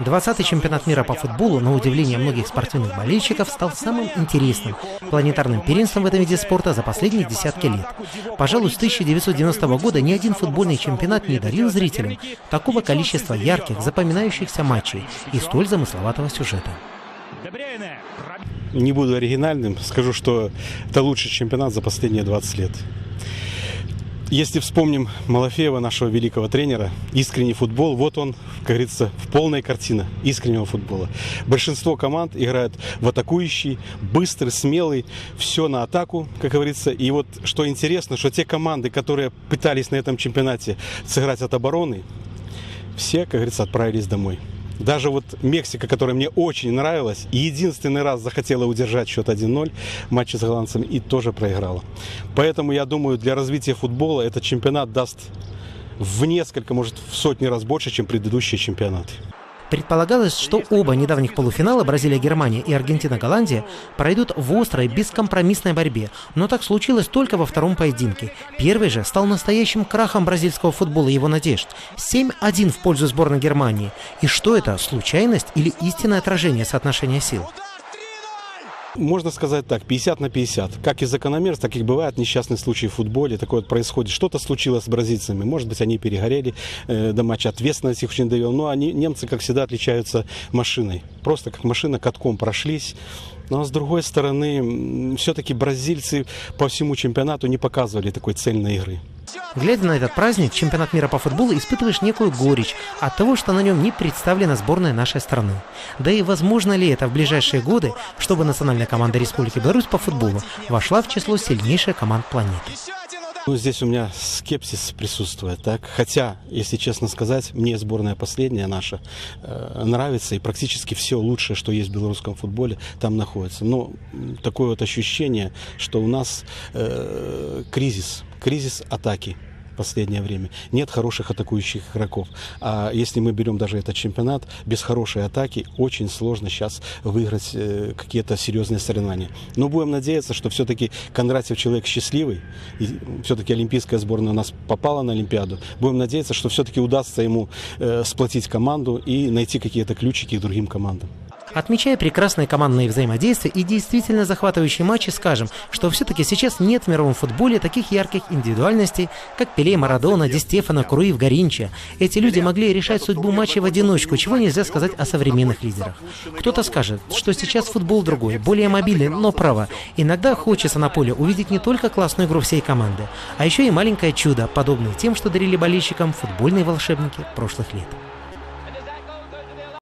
20-й чемпионат мира по футболу, на удивление многих спортивных болельщиков, стал самым интересным планетарным первенством в этом виде спорта за последние десятки лет. Пожалуй, с 1990 года ни один футбольный чемпионат не дарил зрителям такого количества ярких, запоминающихся матчей и столь замысловатого сюжета. Не буду оригинальным, скажу, что это лучший чемпионат за последние 20 лет. Если вспомним Малафеева, нашего великого тренера, искренний футбол, вот он, как говорится, в полной картина искреннего футбола. Большинство команд играют в атакующий, быстрый, смелый, все на атаку, как говорится. И вот что интересно, что те команды, которые пытались на этом чемпионате сыграть от обороны, все, как говорится, отправились домой. Даже вот Мексика, которая мне очень нравилась, единственный раз захотела удержать счет 1-0 в матче с голландцами и тоже проиграла. Поэтому я думаю, для развития футбола этот чемпионат даст в несколько, может, в сотни раз больше, чем предыдущие чемпионаты. Предполагалось, что оба недавних полуфинала Бразилия-Германия и Аргентина-Голландия пройдут в острой, бескомпромиссной борьбе, но так случилось только во втором поединке. Первый же стал настоящим крахом бразильского футбола и его надежд. 7-1 в пользу сборной Германии. И что это, случайность или истинное отражение соотношения сил? Можно сказать так, 50 на 50. Как и закономерность, так и бывает несчастный случай в футболе. Такое вот происходит. Что-то случилось с бразильцами. Может быть, они перегорели э, до матча. Ответственность их очень довел. Но они, немцы, как всегда, отличаются машиной. Просто как машина катком прошлись. Но с другой стороны, все-таки бразильцы по всему чемпионату не показывали такой цельной игры. Глядя на этот праздник, чемпионат мира по футболу, испытываешь некую горечь от того, что на нем не представлена сборная нашей страны. Да и возможно ли это в ближайшие годы, чтобы национальная команда Республики Беларусь по футболу вошла в число сильнейших команд планеты? Ну, здесь у меня скепсис присутствует, так. Хотя, если честно сказать, мне сборная последняя наша э, нравится, и практически все лучшее, что есть в белорусском футболе, там находится. Но такое вот ощущение, что у нас э, кризис, кризис атаки последнее время. Нет хороших атакующих игроков. А если мы берем даже этот чемпионат, без хорошей атаки очень сложно сейчас выиграть э, какие-то серьезные соревнования. Но будем надеяться, что все-таки Кондратьев человек счастливый, и все-таки олимпийская сборная у нас попала на Олимпиаду. Будем надеяться, что все-таки удастся ему э, сплотить команду и найти какие-то ключики к другим командам. Отмечая прекрасные командные взаимодействия и действительно захватывающие матчи, скажем, что все-таки сейчас нет в мировом футболе таких ярких индивидуальностей, как Пеле, Марадона, Ди Стефано, Круив, Горинча. Эти люди могли решать судьбу матча в одиночку, чего нельзя сказать о современных лидерах. Кто-то скажет, что сейчас футбол другой, более мобильный, но право. Иногда хочется на поле увидеть не только классную игру всей команды, а еще и маленькое чудо, подобное тем, что дарили болельщикам футбольные волшебники прошлых лет.